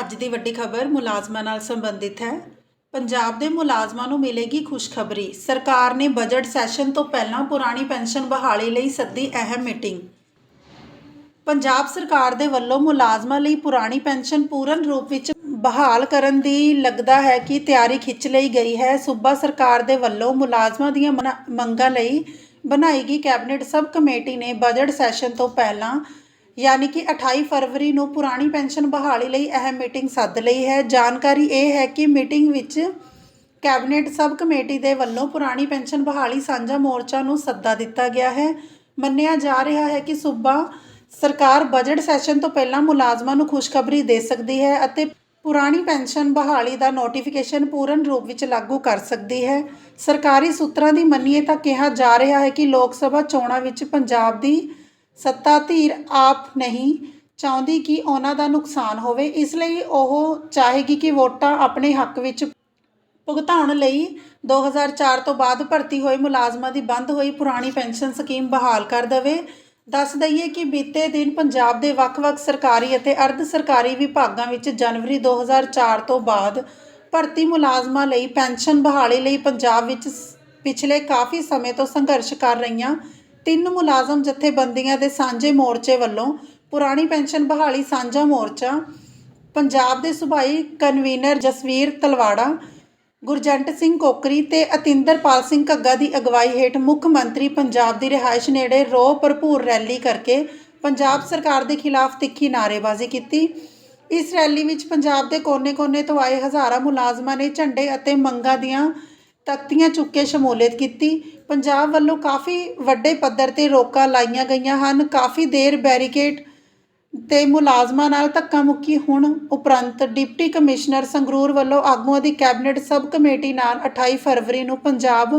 ਅੱਜ ਦੀ ਵੱਡੀ ਖਬਰ ਮੁਲਾਜ਼ਮਾਂ ਨਾਲ ਸੰਬੰਧਿਤ ਹੈ। ਪੰਜਾਬ ਦੇ ਮੁਲਾਜ਼ਮਾਂ ਨੂੰ ਮਿਲੇਗੀ ਖੁਸ਼ਖਬਰੀ। ਸਰਕਾਰ ਨੇ ਬਜਟ ਸੈਸ਼ਨ ਤੋਂ ਪਹਿਲਾਂ ਪੁਰਾਣੀ ਪੈਨਸ਼ਨ ਬਹਾਲੀ ਲਈ ਸੱਦੀ ਅਹਿਮ ਮੀਟਿੰਗ। ਪੰਜਾਬ ਸਰਕਾਰ ਦੇ ਵੱਲੋਂ ਮੁਲਾਜ਼ਮਾਂ ਲਈ ਪੁਰਾਣੀ ਪੈਨਸ਼ਨ ਪੂਰਨ ਰੂਪ ਵਿੱਚ ਬਹਾਲ ਕਰਨ ਦੀ ਲੱਗਦਾ ਹੈ ਕਿ ਤਿਆਰੀ ਖਿੱਚ ਲਈ ਗਈ ਹੈ। ਸੂਬਾ ਸਰਕਾਰ ਦੇ ਵੱਲੋਂ ਮੁਲਾਜ਼ਮਾਂ ਦੀਆਂ ਮਨਾ- ਮੰਗਾਂ ਲਈ ਬਣਾਈ ਗਈ ਕੈਬਨਿਟ ਸਬ ਕਮੇਟੀ ਨੇ ਬਜਟ ਸੈਸ਼ਨ ਤੋਂ ਪਹਿਲਾਂ ਯਾਨੀ ਕਿ 28 ਫਰਵਰੀ ਨੂੰ ਪੁਰਾਣੀ ਪੈਨਸ਼ਨ ਬਹਾਲੀ ਲਈ ਅਹਿਮ ਮੀਟਿੰਗ ਸੱਦ ਲਈ ਹੈ। ਜਾਣਕਾਰੀ ਇਹ ਹੈ ਕਿ ਮੀਟਿੰਗ ਵਿੱਚ ਕੈਬਨਿਟ ਸਬ ਕਮੇਟੀ ਦੇ ਵੱਲੋਂ ਪੁਰਾਣੀ ਪੈਨਸ਼ਨ ਬਹਾਲੀ ਸਾਂਝਾ ਮੋਰਚਾ ਨੂੰ ਸੱਦਾ ਦਿੱਤਾ ਗਿਆ ਹੈ। ਮੰਨਿਆ ਜਾ ਰਿਹਾ ਹੈ ਕਿ ਸੂਬਾ ਸਰਕਾਰ ਬਜਟ ਸੈਸ਼ਨ ਤੋਂ ਪਹਿਲਾਂ ਮੁਲਾਜ਼ਮਾਂ ਨੂੰ ਖੁਸ਼ਖਬਰੀ ਦੇ ਸਕਦੀ ਹੈ ਅਤੇ ਪੁਰਾਣੀ ਪੈਨਸ਼ਨ ਬਹਾਲੀ ਦਾ ਨੋਟੀਫਿਕੇਸ਼ਨ ਪੂਰਨ ਰੂਪ ਵਿੱਚ ਲਾਗੂ ਕਰ ਸਕਦੀ ਹੈ। ਸਰਕਾਰੀ ਸੂਤਰਾਂ ਦੀ ਮੰਨੀਏ ਤਾਂ ਕਿਹਾ ਜਾ ਰਿਹਾ ਹੈ ਕਿ ਲੋਕ ਸਭਾ ਚੋਣਾਂ ਵਿੱਚ ਪੰਜਾਬ ਦੀ ਸੱਤਾ ਧੀਰ ਆਪ ਨਹੀਂ ਚਾਹੁੰਦੀ ਕਿ ਉਹਨਾਂ ਦਾ ਨੁਕਸਾਨ ਹੋਵੇ, ਇਸ ਲਈ ਉਹ ਚਾਹੇਗੀ ਕਿ ਵੋਟਾਂ ਆਪਣੇ ਹੱਕ ਵਿੱਚ ਭੁਗਤਾਉਣ ਲਈ 2004 ਤੋਂ ਬਾਅਦ ਭਰਤੀ ਹੋਏ ਮੁਲਾਜ਼ਮਾਂ ਦੀ ਬੰਦ ਹੋਈ ਪੁਰਾਣੀ ਪੈਨਸ਼ਨ ਸਕੀਮ ਬਹਾਲ ਕਰ ਦੇਵੇ। ਦੱਸ ਦਈਏ ਕਿ ਬੀਤੇ ਦਿਨ ਪੰਜਾਬ ਦੇ ਵੱਖ-ਵੱਖ ਸਰਕਾਰੀ ਅਤੇ ਅਰਧ ਸਰਕਾਰੀ ਵਿਭਾਗਾਂ ਵਿੱਚ ਜਨਵਰੀ 2004 ਤੋਂ ਬਾਅਦ ਭਰਤੀ ਮੁਲਾਜ਼ਮਾਂ ਲਈ ਪੈਨਸ਼ਨ ਬਹਾਲੀ ਲਈ ਪੰਜਾਬ ਵਿੱਚ ਪਿਛਲੇ ਕਾਫੀ ਸਮੇਂ ਤੋਂ ਸੰਘਰਸ਼ ਕਰ ਰਹੀਆਂ ਤਿੰਨ ਮੁਲਾਜ਼ਮ ਜਥੇਬੰਦੀਆਂ ਦੇ ਸਾਂਝੇ ਮੋਰਚੇ ਵੱਲੋਂ ਪੁਰਾਣੀ ਪੈਨਸ਼ਨ ਬਹਾਲੀ ਸਾਂਝਾ ਮੋਰਚਾ, ਪੰਜਾਬ ਦੇ ਸੂਬਾਈ ਕਨਵੀਨਰ ਜਸਵੀਰ ਤਲਵਾੜਾ, ਗੁਰਜੰਟ ਸਿੰਘ ਕੋਕਰੀ ਤੇ ਅਤਿੰਦਰਪਾਲ ਸਿੰਘ ਘੱਗਾ ਦੀ ਅਗਵਾਈ ਹੇਠ ਮੁੱਖ ਮੰਤਰੀ ਪੰਜਾਬ ਦੀ ਰਿਹਾਇਸ਼ ਨੇੜੇ ਰੋਹ ਭਰਪੂਰ ਰੈਲੀ ਕਰਕੇ ਪੰਜਾਬ ਸਰਕਾਰ ਦੇ ਖਿਲਾਫ ਤਿੱਖੀ ਨਾਅਰੇਬਾਜ਼ੀ ਕੀਤੀ। ਇਸ ਰੈਲੀ ਵਿੱਚ ਪੰਜਾਬ ਦੇ ਕੋਨੇ-ਕੋਨੇ ਤੋਂ ਆਏ ਹਜ਼ਾਰਾਂ ਮੁਲਾਜ਼ਮਾਂ ਨੇ ਝੰਡੇ ਅਤੇ ਮੰਗਾਂ ਦੀਆਂ ਤਖਤੀਆਂ ਚੁੱਕ ਕੇ ਸ਼ਮੂਲੀਅਤ ਕੀਤੀ। ਪੰਜਾਬ ਵੱਲੋਂ ਕਾਫੀ ਵੱਡੇ ਪੱਧਰ ਤੇ ਰੋਕਾਂ ਲਾਈਆਂ ਗਈਆਂ ਹਨ। ਕਾਫੀ ਦੇਰ ਬੈਰੀਕੇਡ ਤੇ ਮੁਲਾਜ਼ਮਾਂ ਨਾਲ ਧੱਕਾ ਮੁੱਕੀ ਹੁਣ ਉਪਰੰਤ ਡਿਪਟੀ ਕਮਿਸ਼ਨਰ ਸੰਗਰੂਰ ਵੱਲੋਂ ਆਗੂਆਂ ਦੀ ਕੈਬਨਿਟ ਸਬ ਕਮੇਟੀ ਨਾਲ 28 ਫਰਵਰੀ ਨੂੰ ਪੰਜਾਬ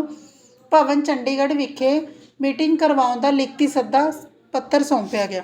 ਭਵਨ ਚੰਡੀਗੜ੍ਹ ਵਿਖੇ ਮੀਟਿੰਗ ਕਰਵਾਉਣ ਦਾ ਲਿਖਤੀ ਸੱਦਾ ਪੱਤਰ ਸੌਂਪਿਆ ਗਿਆ।